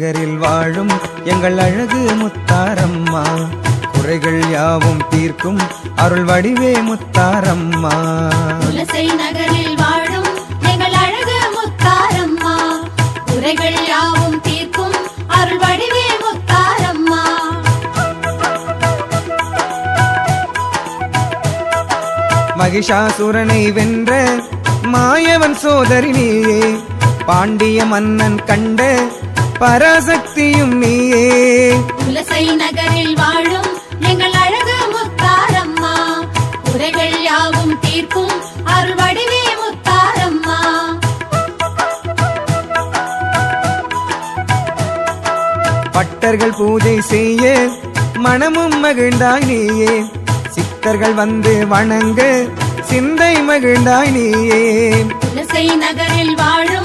நகரில் வாழும் எங்கள் அழகு முத்தாரம்மா. குறைகள் யாவும் தீர்க்கும் அருள் வடிவே முத்தாரம்மா. நகரில் வாழும் எங்கள் அழகு முத்தாரம்மா. குறைகள் யாவும் தீர்க்கும் அருள் வடிவே முத்தாரம்மா. மகிஷாசுரனை வென்ற மாயவன் சோதரி நீயே பாண்டிய மன்னன் கண்ட பராசக்தியும் நீயே. குலசை நகரில் வாழும் எங்கள் அழகு முத்தாரம்மா. குறைகள் யாவும் தீர்க்கும் அருள் வடிவே முத்தாரம்மா. பட்டர்கள் பூஜை செய்ய மனமும் மகிழ்ந்தாய் நீயே. சித்தர்கள் வந்து வணங்க சிந்தை மகிழ்ந்தாய் நீயே. குலசை நகரில் வாழும்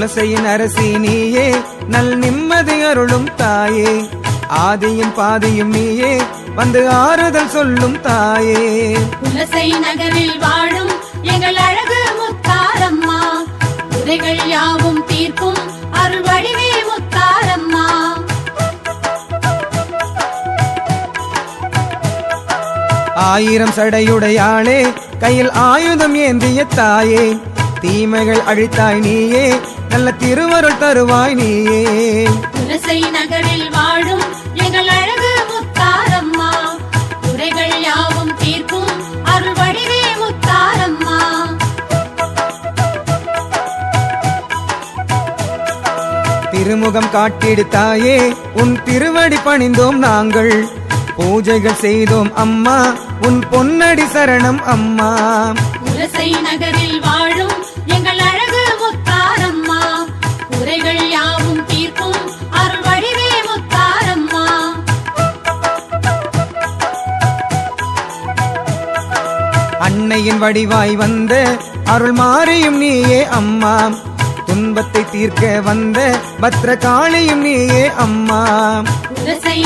குலசையின் அரசி நீயே நல் நிம்மதி அருளும் தாயே. ஆதியும் பாதியும் நீயே வந்து ஆறுதல் சொல்லும் தாயே. குலசை நகரில் வாழும் எங்கள் அழகு முத்தாரம்மா. யாவும் தீர்க்கும் அருள் வடிவே முத்தாரம்மா. ஆயிரம் சடையுடையாளே கையில் ஆயுதம் ஏந்திய தாயே. தீமைகள் அழித்தாய் நீயே நல்ல திருவருள் தருவாய் நீயே. குலசை நகரில் வாழும் எங்கள் அழகு முத்தாரம்மா. குறைகள் யாவும் தீர்க்கும் அருள் வடிவே முத்தாரம்மா. திருமுகம் காட்டிடு தாயே உன் திருவடி பணிந்தோம் நாங்கள். பூஜைகள் செய்தோம் அம்மா உன் பொன்னடி சரணம் அம்மா. நகரில் வாழும் எங்கள் அன்னையின் வடிவாய் வந்த அருள் மாறியும் நீயே அம்மா. துன்பத்தை தீர்க்க வந்த பத்ரகாளியும் நீயே அம்மா.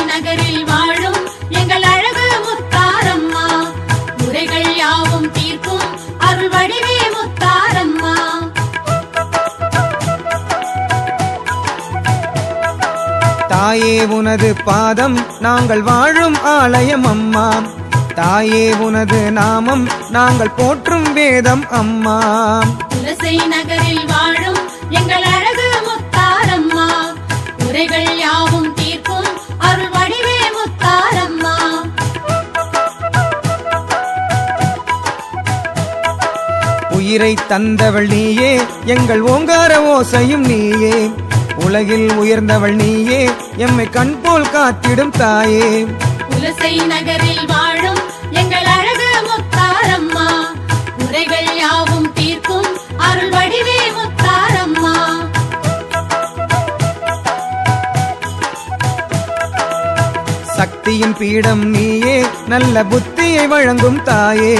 நகரில் வாழும் எங்கள் அழகு முத்தாரம்மா. குறைகள் யாவும் தீர்க்கும் அருள் வடிவே முத்தாரம்மா. தாயே உனது பாதம் நாங்கள் வாழும் ஆலயம் அம்மா. தாயே உனது நாமம் நாங்கள் போற்றும் வேதம் அம்மா. குலசை நகரில் வாழும் எங்கள் அழகு முத்தாரம்மா. குறைகள் யாவும் தீர்க்கும் அருள் வடிவே முத்தாரம்மா. உயிரை தந்தவள் நீயே எங்கள் ஓங்கார ஓசையும் நீயே. உலகில் உயர்ந்தவள் நீயே எம்மை கண் போல் காத்திடும் தாயே. குலசை நகரில் வாழும் எங்கள் அழகு முத்தாரம்மா. குறைகள் யாவும் தீர்க்கும் அருள் வடிவே முத்தாரம்மா. சக்தியின் பீடம் நீயே நல்ல புத்தியை வழங்கும் தாயே.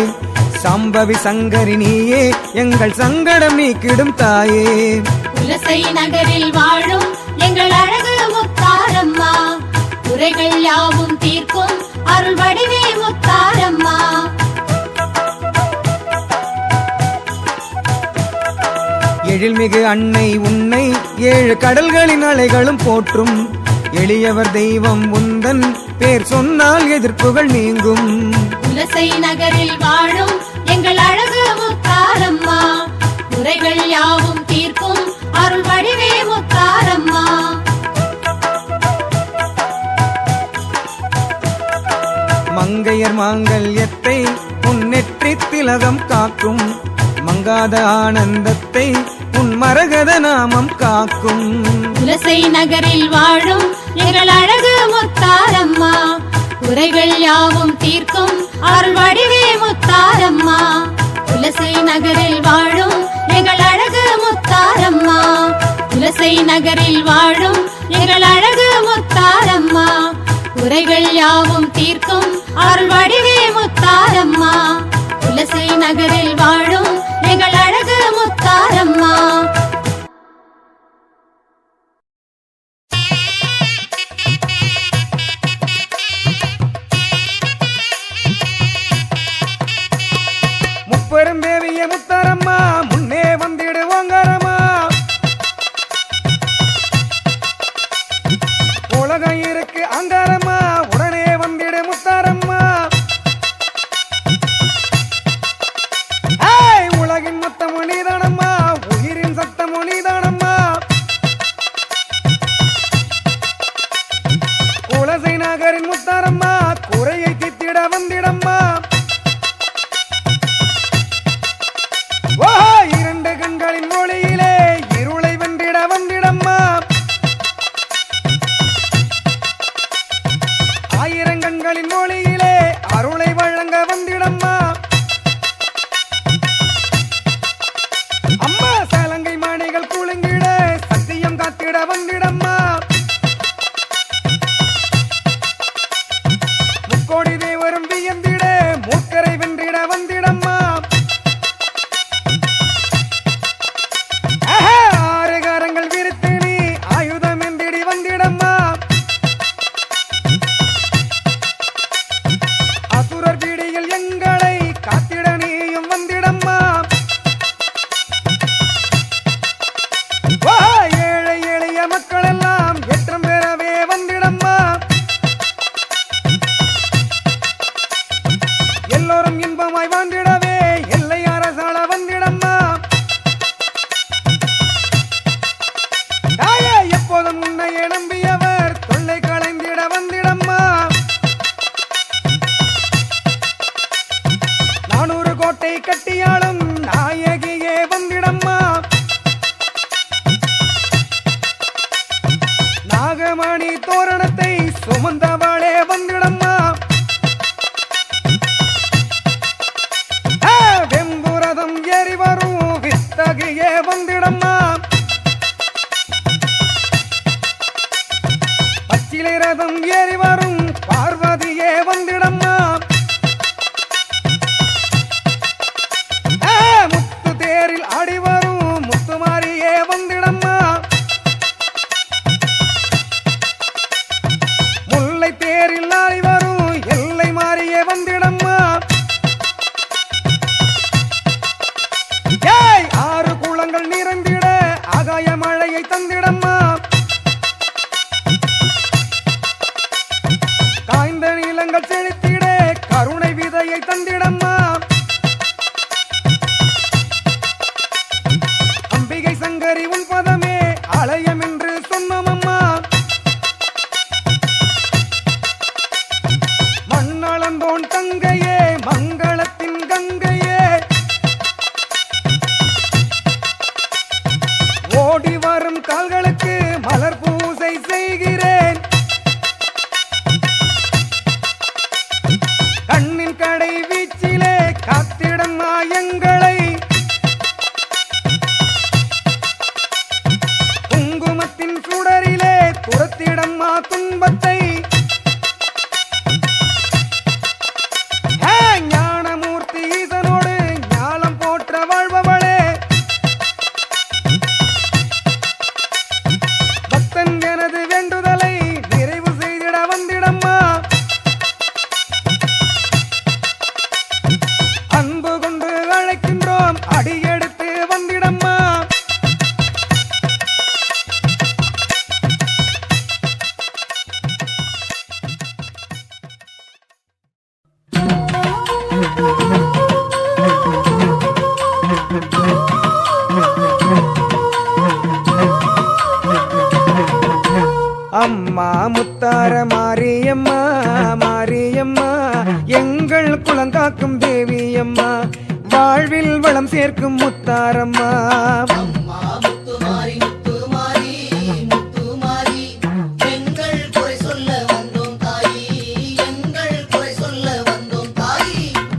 சம்பவி சங்கரி நீயே எங்கள் சங்கடம் நீக்கிடும் தாயே. குலசை நகரில் வாழும் எங்கள் அழகு முத்தாரம்மா. குறைகள் யாவும் தீர்க்கும் அருள் வடிவே முத்தாரம்மா. எழில்மிகு அன்னை உன்னை ஏழு கடல்களின் அலைகளும் போற்றும். எளியவர் தெய்வம் உந்தன் பேர் சொன்னால் எதிர்ப்புகள் நீங்கும். குலசை நகரில் வாழும் எங்கள் அழகு முத்தாரம்மா. குறைகள் யாவும் தீர்க்கும் அருள் வடிவே முத்தாரம்மா. மங்கையர் மாங்கல்யத்தை உன்னெற்றி திலகம் காக்கும். மங்காத ஆனந்தத்தை உன் மரகத நாமம் காக்கும். குலசை நகரில் வாழும் எங்கள் அழகு முத்தாரம்மா. குறைகள் யாவும் தீர்க்கும் அருள் வடிவே முத்தாரம்மா. குலசை நகரில் வாழும் எங்கள் அழகு முத்தாரம்மா. குலசை நகரில் வாழும் எங்கள் அழகு முத்தாரம்மா. குறைகள் யாவும் தீர்க்கும் அருள் வடிவே முத்தாரம்மா. துளசி நகரில் வாழும் எங்கள் அழகு முத்தாரம்மா. முப்பெரும் தேவிய முத்தாரம்மா முன்னே வந்திடுவோங்க கட்டை கட்டியாளும் துரத்திடம்மா துன்பத்தை மாரியம்மா மாரியம்மா எங்கள் குளங்காக்கும் தேவியம்மா வாழ்வில் வளம் சேர்க்கும் முத்தாரம்மா.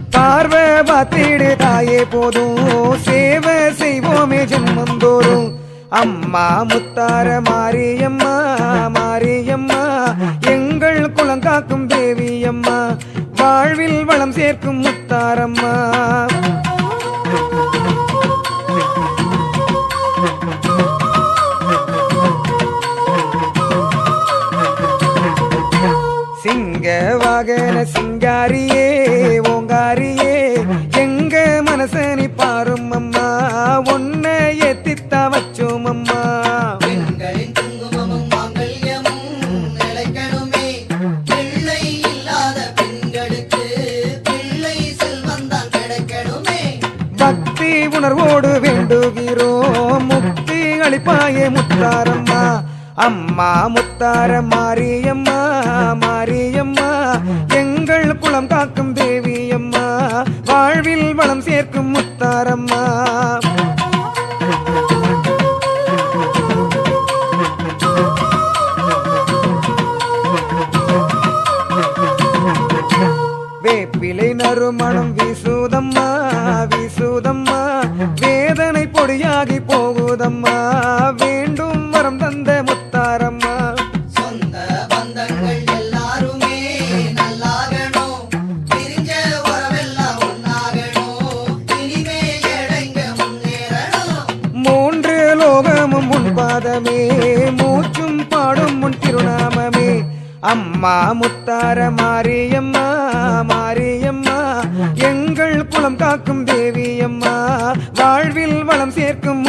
பார்வை பார்த்திடு தாயே போதும் சேவை செய்வோமே ஜென்மந்தோறும். அம்மா முத்தார மாரியம்மா மாரியம்மா எல்லாம் காக்கும் தேவி அம்மா. வாழ்வில் வளம் சேர்க்கும் முத்தாரம்மா. சிங்க வாகன சிங்காரியே பொடியாகி போகுதம்மா. வேண்டும் வரம் தந்த முத்தாரம்மா. சொந்த பந்தங்கள் எல்லாருமே நல்லாகணும். பிரிஞ்ச உறவெல்லாம் ஒன்னாகணும். இனிமே எடைங்க முன்னேறணும். மூன்று லோகமும் முன் பாதமே மூச்சும் பாடும் முன் திருநாமமே. அம்மா முத்தார மாரியம்மா மாரியம்மா எங்கள் குலம் காக்கும் நிற்கும்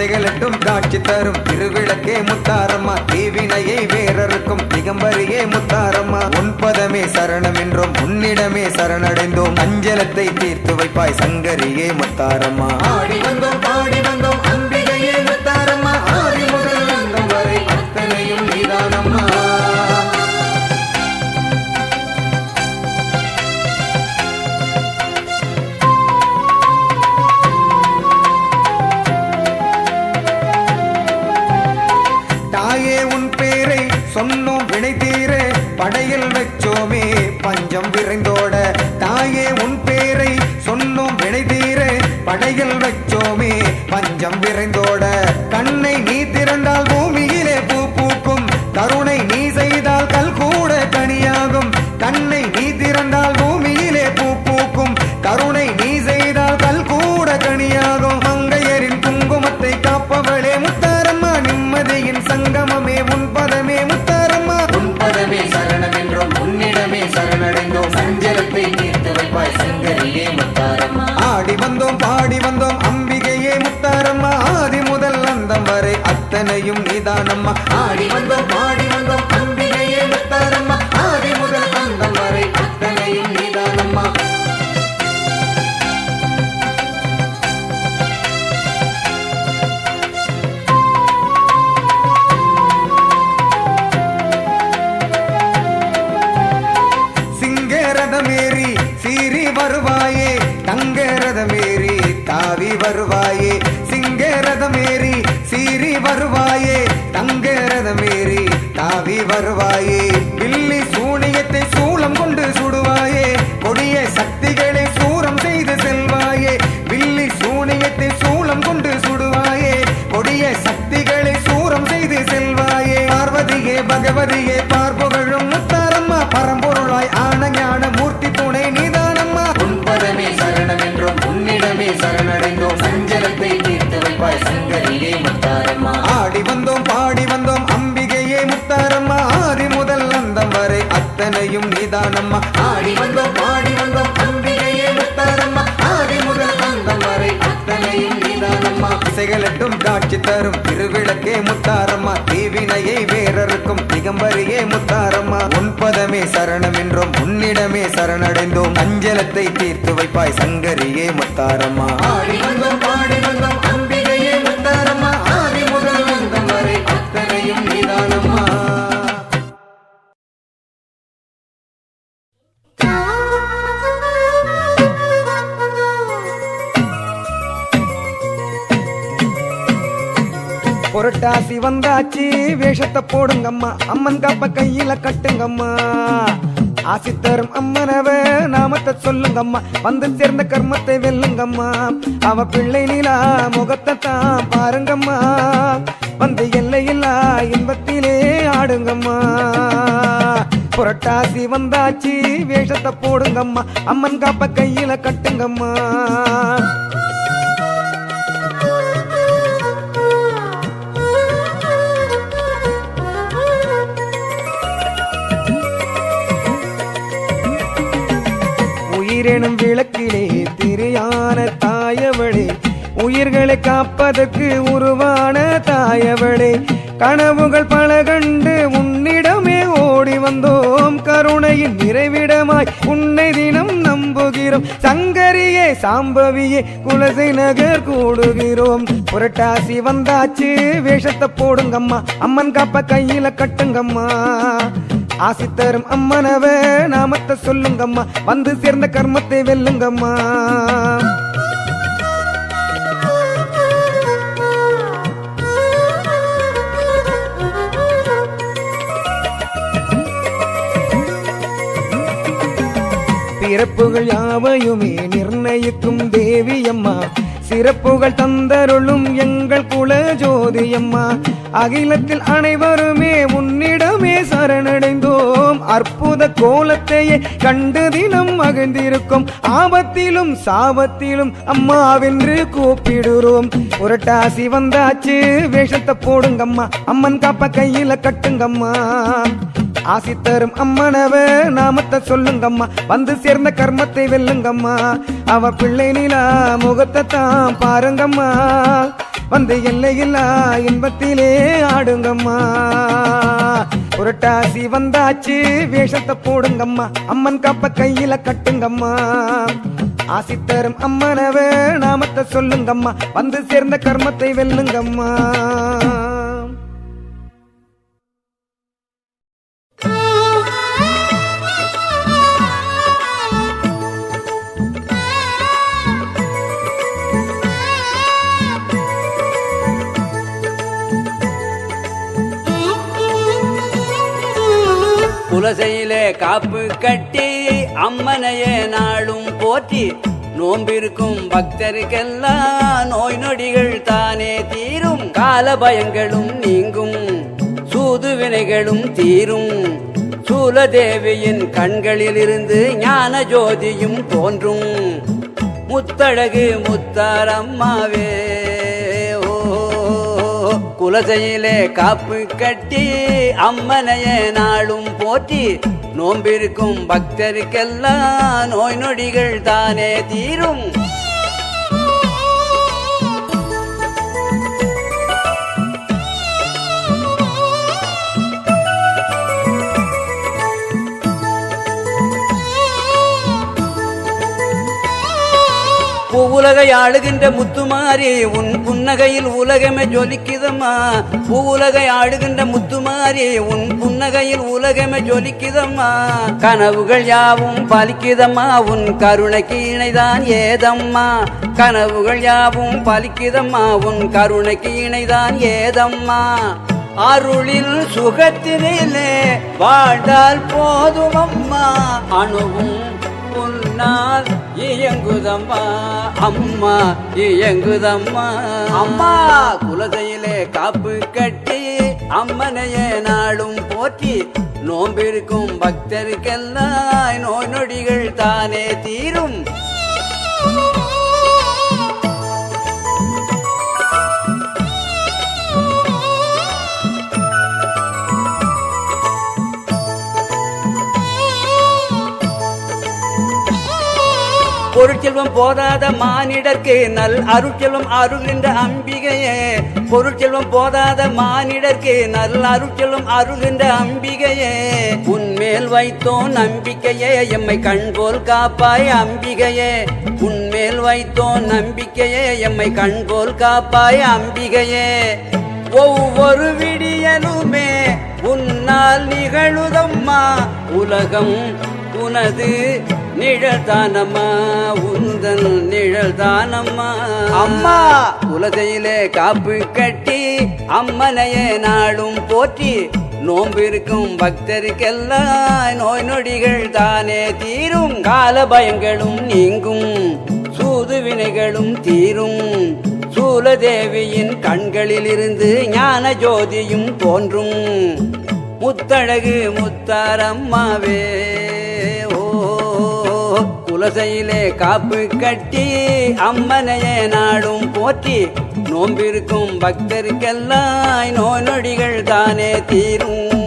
நீதானம்மா காட்சி தரும். திருவிளக்கே முத்தாரம்மா தீவினையை வேறறுக்கும். திகம்பரியே முத்தாரம்மா உன்பதமே சரணம் என்றும். உன்னிடமே சரணடைந்தோம். அஞ்சலத்தை தீர்த்து வைப்பாய் சங்கரியே முத்தாரம்மா. ஆடி வந்தோம் பாடி வந்தோம் அம்பிகையே சொன்னோம் வினை தீர படையில் வச்சோமே பஞ்சம் விரைந்தோட. தாயே உன் பேரை சொன்னோம் வினை தீர படையில் வச்சோமே பஞ்சம் விரைந்தோட. கண்ணை நீ அம்பிகையே ஆதி முதல் அந்தம் வரை அத்தனையும் நீதானம்மா. ஆடி வந்தோம் ஆடி வந்தோம் வருவாயே. பில்லி சூனியத்தை சூளம் கொண்டு சுடுவாயே. கொடிய சக்திகளை சூரம் செய்து செல்வாயே. வில்லி சூனியத்தை சூளம் கொண்டு சுடுவாயே. கொடிய சக்திகளை சூரம் செய்து செல்வாயே. பார்வதியே பகவதியே பார்ப்புகழும் காட்சி தரும். திருவிளக்கே முத்தாரம்மா தீவினையை வேறறுக்கும். திகம்பரியே முத்தாரம்மா உன் பதமே சரணம் என்றும். உன்னிடமே சரணடைந்தோம். அஞ்சலத்தை தீர்த்து வைப்பாய் சங்கரியே முத்தாரம்மா. பாடி வந்தோம் பாடி வந்தோம். புரட்டாசி வந்தாச்சு வேஷத்தை போடுங்கம்மா. அம்மன் காப்ப கையில கட்டுங்கம்மா. ஆசி தரும் அம்மனவ நாமத்தை சொல்லுங்கம்மா. வந்து சேர்ந்த கர்மத்தை வெல்லுங்கம்மா. அவ பிள்ளை நிலா முகத்தை தான் பாருங்கம்மா. வந்து எல்லையில்லா இன்பத்திலே ஆடுங்கம்மா. புரட்டாசி வந்தாச்சு வேஷத்தை போடுங்கம்மா. அம்மன் காப்ப கையில கட்டுங்கம்மா. உயிரெனும் விளக்கிலே திரியான தாயவளே. உயிர்களை காப்பதற்கு உருவான தாயவளே. கனவுகள் பல கண்டு உன்னிடமே ஓடி வந்தோம். கருணையின் நிறைவிடமாய் உன்னை தினம் நம்புகிறோம். சங்கரியே சாம்பவியே குலசை நகர் கூடுகிறோம். புரட்டாசி வந்தாச்சு வேஷத்தை போடுங்கம்மா. அம்மன் காப்ப கையில கட்டுங்கம்மா. ஆசி தரும் அம்மனவ நாமத்தை சொல்லுங்கம்மா. வந்து சேர்ந்த கர்மத்தை வெல்லுங்கம்மா. பிறப்புகள் யாவையுமே நிர்ணயிக்கும் தேவி அம்மா சிறப்புகள் தந்தருளும் எங்கள் குல ஜோதியம்மா. அகிலத்தில் அனைவருமே உன்னிடமே சரணடைந்தோம். அற்புத கோலத்தையே கண்டு தினம் மகிழ்ந்திருக்கும். ஆபத்திலும் சாபத்திலும் அம்மாவென்று கூப்பிடுறோம். புரட்டாசி வந்தாச்சு வேஷத்தை போடுங்கம்மா. அம்மன் காப்ப கையில கட்டுங்கம்மா. ஆசி தரும் அம்மனவ நாமத்தை சொல்லுங்கம்மா. வந்து சேர்ந்த கர்மத்தை வெல்லுங்கம்மா. அவ பிள்ளை நிலா முகத்தை தான் பாருங்கம்மா. வந்து எல்லையில்லா இன்பத்திலே ஆடுங்கம்மா. புரட்டாசி வந்தாச்சு வேஷத்தை போடுங்கம்மா. அம்மன் காப்ப கையில கட்டுங்கம்மா. ஆசி தரும் அம்மனவ நாமத்தை சொல்லுங்கம்மா. வந்து சேர்ந்த கர்மத்தை வெல்லுங்கம்மா. குலசையிலே காப்பு கட்டி அம்மனையே நாளும் போற்றி நோம்பிருக்கும் பக்தருக்கெல்லாம் நோய் நொடிகள் தானே தீரும். கால பயங்களும் நீங்கும் சூது வினைகளும் தீரும். சூலதேவியின் கண்களிலிருந்து ஞான ஜோதியும் தோன்றும். முத்தழகு முத்தாரம்மாவே குலசையிலே காப்பு கட்டி அம்மனைய நாளும் போற்றி நோம்பிருக்கும் பக்தருக்கெல்லாம் நோய் நொடிகள் தானே தீரும். பூவுலகை ஆளுகின்ற முத்துமாரி உன் புன்னகையில் உலகமே ஜொலிக்குதம்மா. பூவுலகை ஆளுகின்ற முத்துமாரி உன் புன்னகையில் உலகமே ஜொலிக்குதம்மா. கனவுகள் யாவும் பலிக்குதம்மா உன் கருணைக்கு இணைதான் ஏதம்மா. கனவுகள் யாவும் பலிக்குதம்மா உன் கருணைக்கு இணைதான் ஏதம்மா. அருளில் சுகத்தினிலே வாழ்ந்தால் போதுமம்மா. அணுவும் உன்னால் இயங்குதம்மா அம்மா இயங்குதம்மா. அம்மா! குலதையிலே காப்பு கட்டி அம்மனையே நாளும் போற்றி நோம்பிருக்கும் பக்தருக்கெல்லாம் நோய் நொடிகள் தானே தீரும். பொருட்செல்வம் போதாத மானிடர்க்கு நல் அருட்செல்வம் அருள்கின்ற அம்பிகையே. பொருட்செல்வம் போதாத மானிடர்க்கு நல் அருட்செல்வம் அருள்கின்ற அம்பிகையே. உன்மேல் வைத்தோம் நம்பிக்கையே எம்மை கண்போல் காப்பாய் அம்பிகையே. உன்மேல் வைத்தோம் நம்பிக்கையே எம்மை கண்போல் காப்பாய் அம்பிகையே. ஒவ்வொரு விடியலுமே உன்னால் நிகழுதம்மா. உலகம் உனது நிழல்தானம்மா உந்தன் நிழல்தானம்மா. அம்மா! குலதையிலே காப்பு கட்டி அம்மனையே நாளும் போற்றி நோம்பிருக்கும் பக்தருக்கெல்லாம் நோய் நொடிகள் தானே தீரும். கால பயங்களும் நீங்கும் சூது வினைகளும் தீரும். சூலதேவியின் கண்களிலிருந்து ஞான ஜோதியும் தோன்றும். முத்தழகு முத்தாரம்மாவே புலசையிலே காப்பு கட்டி அம்மனையே நாடும் போற்றி. நோம்பிருக்கும் பக்தருக்கெல்லாம் நோய் நொடிகள் தானே தீரும்.